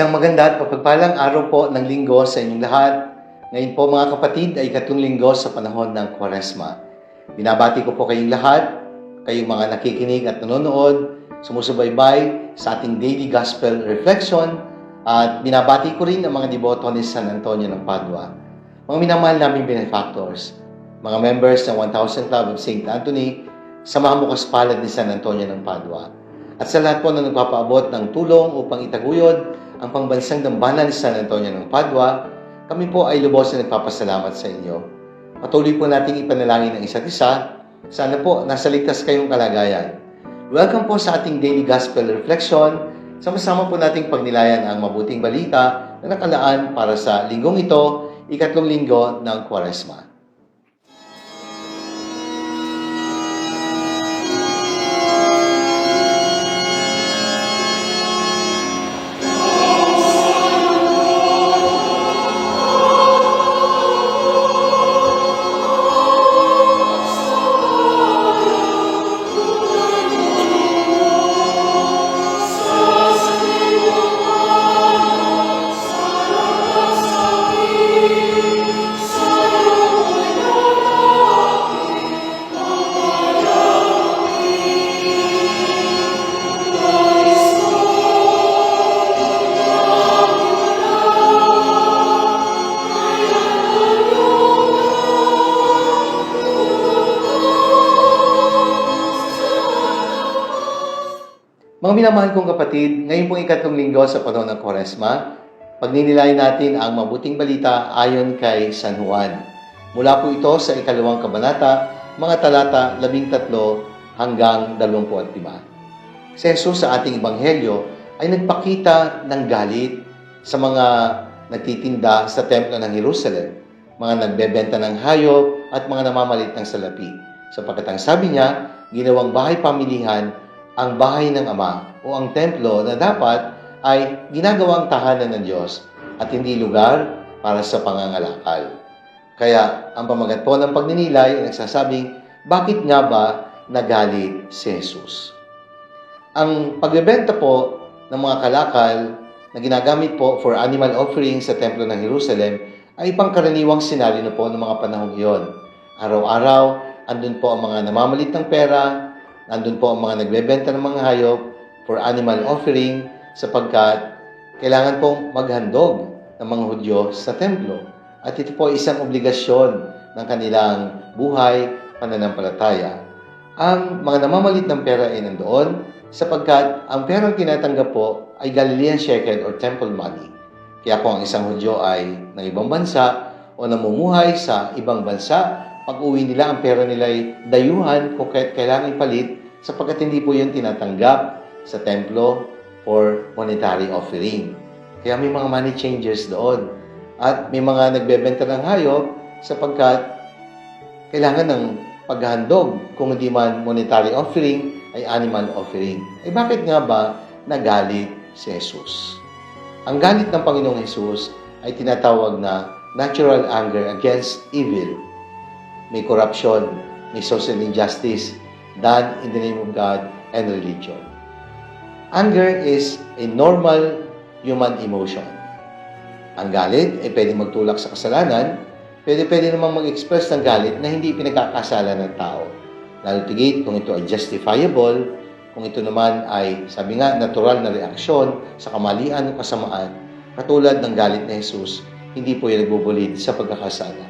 Isang maganda at mapagpalang araw po ng linggo sa inyong lahat. Ngayon po mga kapatid ay katong linggo sa panahon ng Kwaresma. Binabati ko po kayong lahat, kayong mga nakikinig at nanonood, sumusubaybay sa ating daily gospel reflection at binabati ko rin ang mga deboto ni San Antonio ng Padua. Mga minamahal naming benefactors, mga members ng 1,000 Club of St. Anthony, samahan mo palad ni San Antonio ng Padua. At sa lahat po na nagpapaabot ng tulong upang itaguyod ang pangbansang dambana ni San Antonio ng Padua, kami po ay lubos na nagpapasalamat sa inyo. Patuloy po nating ipanalangin ang isa't isa. Sana po nasa ligtas kayong kalagayan. Welcome po sa ating daily gospel reflection. Sama-sama po nating pagnilayan ang mabuting balita na nakalaan para sa linggong ito, ikatlong linggo ng Kwaresma. Minamahal kong kapatid, ngayon pong ikatlong linggo sa panahon ng Kwaresma, pagninilayan natin ang mabuting balita ayon kay San Juan. Mula po ito sa ikalawang kabanata, mga talata 13 hanggang 25. Si Jesus sa ating Ebanghelyo ay nagpakita ng galit sa mga nagtitinda sa templo ng Jerusalem, mga nagbebenta ng hayop at mga namamalit ng salapi. Sapagkat ang sabi niya, ginawang bahay pamilihan ang bahay ng Ama o ang templo na dapat ay ginagawang tahanan ng Diyos at hindi lugar para sa pangangalakal. Kaya ang pamagat po ng pagninilay ay nagsasabing, bakit nga ba nagalit si Jesus? Ang pagbebenta po ng mga kalakal na ginagamit po for animal offering sa templo ng Jerusalem ay pangkaraniwang senaryo na po ng mga panahong iyon. Araw-araw, andun po ang mga namamalit ng pera, Nandun po ang mga nagbebenta ng mga hayop for animal offering sapagkat kailangan pong maghandog ng mga Hudyo sa templo. At ito po ay isang obligasyon ng kanilang buhay, pananampalataya. Ang mga namamalit ng pera ay nandoon sapagkat ang perang tinatanggap po ay Galilean shekel or temple money. Kaya kung ang isang Hudyo ay ng ibang bansa o namumuhay sa ibang bansa, pag uwi nila, ang pera nila ay dayuhan kung kailangan ipalit sapagkat hindi po yun tinatanggap sa templo for monetary offering. Kaya may mga money changers doon. At may mga nagbebenta ng hayop sapagkat kailangan ng paghahandog kung hindi man monetary offering ay animal offering. Eh bakit nga ba nagalit si Jesus? Ang galit ng Panginoong Jesus ay tinatawag na natural anger against evil. May corruption, may social injustice, done in the name of God and religion. Anger is a normal human emotion. Ang galit ay pwede magtulak sa kasalanan, pwede pwede namang mag-express ng galit na hindi pinagkakasala ng tao. Lalo tigit kung ito ay justifiable, kung ito naman ay, sabi nga, natural na reaksyon sa kamalian o kasamaan, katulad ng galit ni Jesus, hindi po yung nagbubulid sa pagkakasala.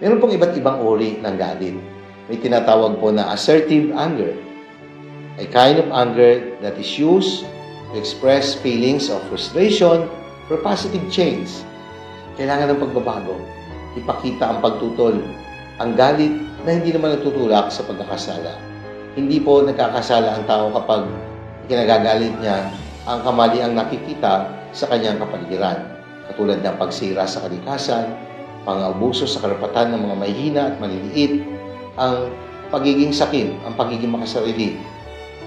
Meron pong iba't ibang uri ng galit may tinatawag po na assertive anger. A kind of anger that is used to express feelings of frustration for positive change. Kailangan ng pagbabago. Ipakita ang pagtutol. Ang galit na hindi naman nagtutulak sa pagkakasala. Hindi po nagkakasala ang tao kapag kinagagalit niya ang kamali ang nakikita sa kanyang kapaligiran. Katulad ng pagsira sa kalikasan, pang-abuso sa karapatan ng mga mahihina at maliliit, ang pagiging sakim, ang pagiging makasarili,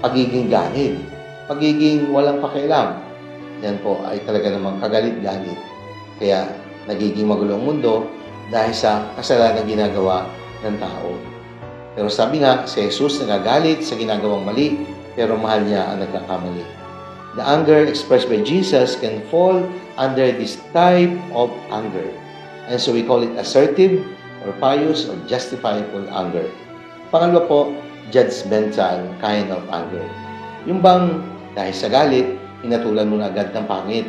pagiging ganid, pagiging walang pakialam. Yan po ay talaga namang kagalit-galit. Kaya nagiging magulong mundo dahil sa kasalanan ginagawa ng tao. Pero sabi nga, si Jesus nagagalit sa ginagawang mali, pero mahal niya ang nagkakamali. the anger expressed by Jesus can fall under this type of anger. And so we call it assertive or pious or justifiable anger. Pangalawa po, judgmental kind of anger. Yung bang dahil sa galit, hinatulan mo na agad ng pangit.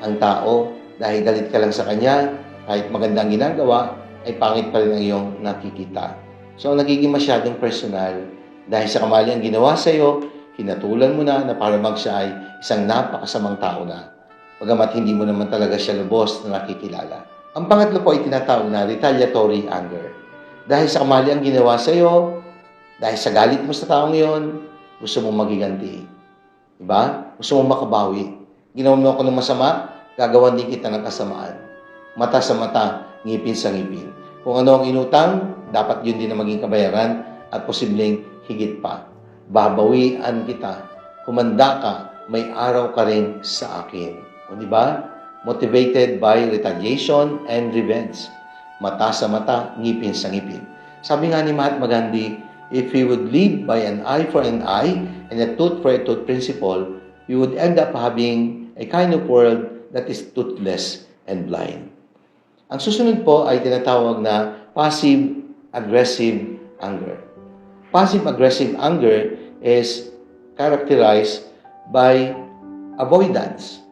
Ang tao, dahil galit ka lang sa kanya, kahit maganda ang ginagawa, ay pangit pa rin ang iyong nakikita. So, ang nagiging masyadong personal, dahil sa kamali ang ginawa sa iyo, hinatulan mo na na para bang siya ay isang napakasamang tao na. Pagamat hindi mo naman talaga siya lubos na nakikilala. Ang pangatlo po ay tinatawag na retaliatory anger. Dahil sa kamali ang ginawa sa iyo, dahil sa galit mo sa taong iyon, gusto mong magiganti. Diba? Gusto mong makabawi. Ginawa mo ako ng masama, gagawan din kita ng kasamaan. Mata sa mata, ngipin sa ngipin. Kung ano ang inutang, dapat yun din na maging kabayaran at posibleng higit pa. Babawian kita. Kumanda ka, may araw ka rin sa akin. O di ba? Motivated by retaliation and revenge. Mata sa mata, ngipin sa ngipin. Sabi nga ni Mahatma Gandhi, if we would live by an eye for an eye and a tooth for a tooth principle, we would end up having a kind of world that is toothless and blind. Ang susunod po ay tinatawag na passive-aggressive anger. Passive-aggressive anger is characterized by avoidance.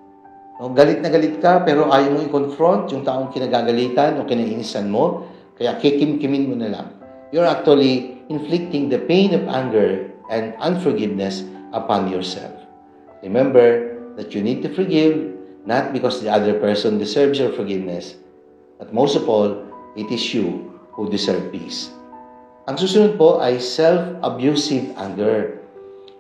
No, galit na galit ka pero ayaw mong i-confront yung taong kinagagalitan o kinainisan mo, kaya kikim-kimin mo na lang. You're actually inflicting the pain of anger and unforgiveness upon yourself. Remember that you need to forgive not because the other person deserves your forgiveness, but most of all, it is you who deserve peace. Ang susunod po ay self-abusive anger.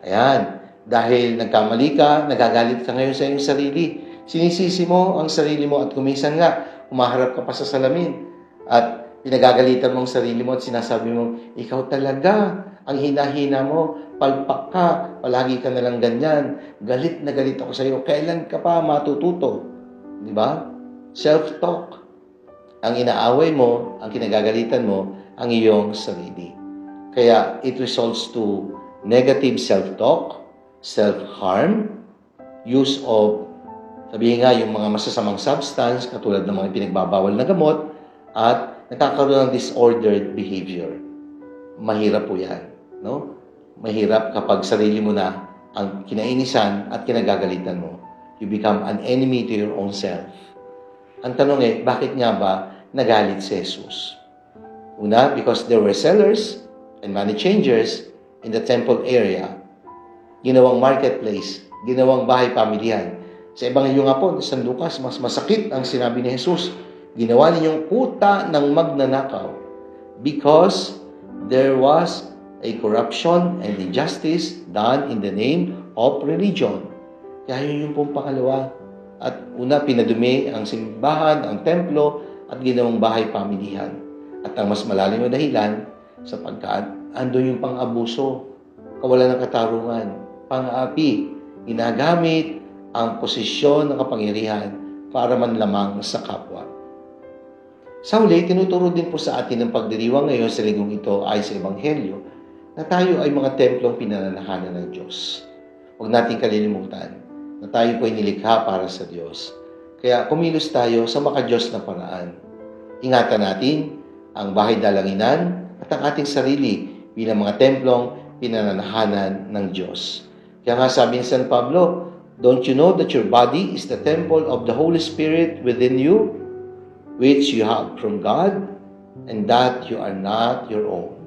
Ayan, dahil nagkamali ka, nagagalit ka ngayon sa iyong sarili. Sinisisi mo ang sarili mo at kumisan nga, umaharap ka pa sa salamin. At pinagagalitan mo ang sarili mo at sinasabi mo, ikaw talaga, ang hina-hina mo, palpak ka, palagi ka na lang ganyan, galit na galit ako sa iyo, kailan ka pa matututo? Di ba? Self-talk. Ang inaaway mo, ang kinagagalitan mo, ang iyong sarili. Kaya it results to negative self-talk, self-harm, use of, sabihin nga, yung mga masasamang substance, katulad ng mga pinagbabawal na gamot, at nagkakaroon ng disordered behavior. Mahirap po yan. No? Mahirap kapag sarili mo na ang kinainisan at kinagagalitan mo. You become an enemy to your own self. Ang tanong eh, bakit nga ba nagalit si Jesus? Una, because there were sellers and money changers in the temple area. Ginawang marketplace, ginawang bahay pamilihan. Sa Ebanghelyo nga po, sa San Lucas, mas masakit ang sinabi ni Jesus. Ginawa ninyong kuta ng magnanakaw because there was a corruption and injustice done in the name of religion. Kaya yun yung pong pangalawa. At una, pinadumi ang simbahan, ang templo, at ginawang bahay pamilihan. At ang mas malalim na dahilan, sapagkat ando yung pang-abuso, kawalan ng katarungan, pang-aapi, ginagamit ang posisyon ng kapangyarihan para manlamang sa kapwa. Sa huli, tinuturo din po sa atin ng pagdiriwang ngayon sa ligong ito ay sa Ebanghelyo na tayo ay mga templong pinananahanan ng Diyos. Huwag nating kalilimutan na tayo po ay nilikha para sa Diyos. Kaya kumilos tayo sa makadiyos na paraan. Ingatan natin ang bahay dalanginan at ang ating sarili bilang mga templong pinananahanan ng Diyos. Kaya nga sabi ni San Pablo, Don't you know that your body is the temple of the Holy Spirit within you, which you have from God, and that you are not your own?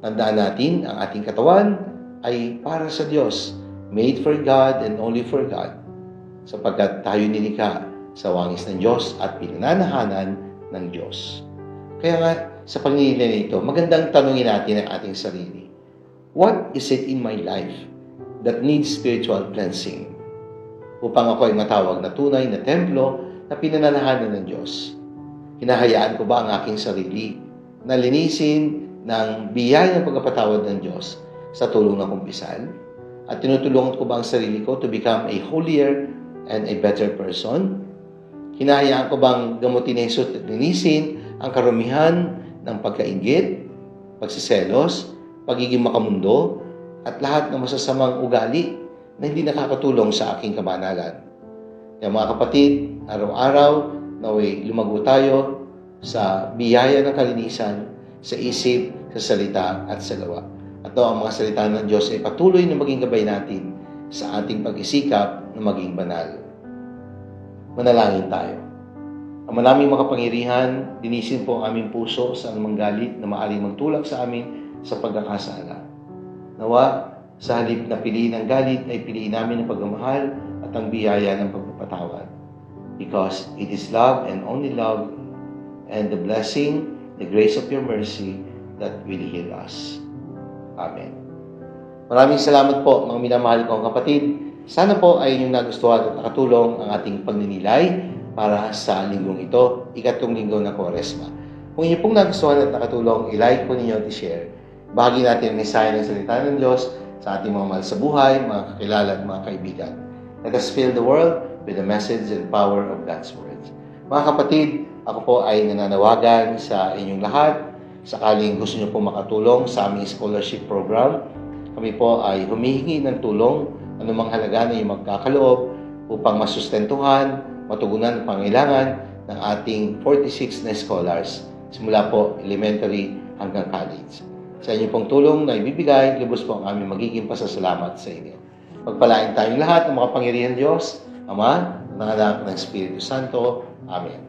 Tandaan natin, ang ating katawan ay para sa Diyos, made for God and only for God, sapagkat tayo nilikha sa wangis ng Diyos at pinananahanan ng Diyos. Kaya nga, sa pagnilin na ito, magandang tanungin natin ang ating sarili. What is it in my life that needs spiritual cleansing? Upang ako ay matawag na tunay na templo na pinananahanan ng Diyos. Hinahayaan ko ba ang aking sarili na linisin ng biyaya ng pagkapatawad ng Diyos sa tulong ng kumpisal? At tinutulungan ko ba ang sarili ko to become a holier and a better person? Hinahayaan ko bang gamutin ni Jesus at linisin ang karumihan ng pagkaingit, pagsiselos, pagiging makamundo, at lahat ng masasamang ugali na hindi nakakatulong sa aking kamanalan. Kaya mga kapatid, araw-araw, naway lumago tayo sa biyaya ng kalinisan, sa isip, sa salita at sa gawa. At ito ang mga salita ng Diyos ay patuloy na maging gabay natin sa ating pag-isikap na maging banal. Manalangin tayo. Ang maraming makapangyarihan, dinisin po ang aming puso sa anumang galit na maaaring magtulak sa amin sa pagkakasala. Nawa, sa halip na piliin ang galit, ay piliin namin ang pagmamahal at ang biyaya ng pagpapatawad. Because it is love and only love and the blessing, the grace of your mercy that will heal us. Amen. Maraming salamat po mga minamahal kong kapatid. Sana po ay inyong nagustuhan at nakatulong ang ating pagninilay para sa linggong ito, ikatlong linggo ng Kwaresma. Kung inyo pong nagustuhan at nakatulong, i-like po ninyo at i-share. Bahagi natin ang mensahe ng salita ng Diyos sa ating mga mahal sa buhay, mga kakilala at mga kaibigan. Let us fill the world with the message and power of God's words. Mga kapatid, ako po ay nananawagan sa inyong lahat. Sakaling gusto niyo po makatulong sa aming scholarship program, kami po ay humihingi ng tulong anumang halaga na yung magkakaloob upang masustentuhan, matugunan ang pangailangan ng ating 46 na scholars simula po elementary hanggang college. Sa inyo pong tulong na ibibigay, lubos po ang aming magiging pasasalamat sa inyo. Pagpalain tayong lahat ng mga pangyarihan Diyos, Ama, ng Anak ng Espiritu Santo. Amen.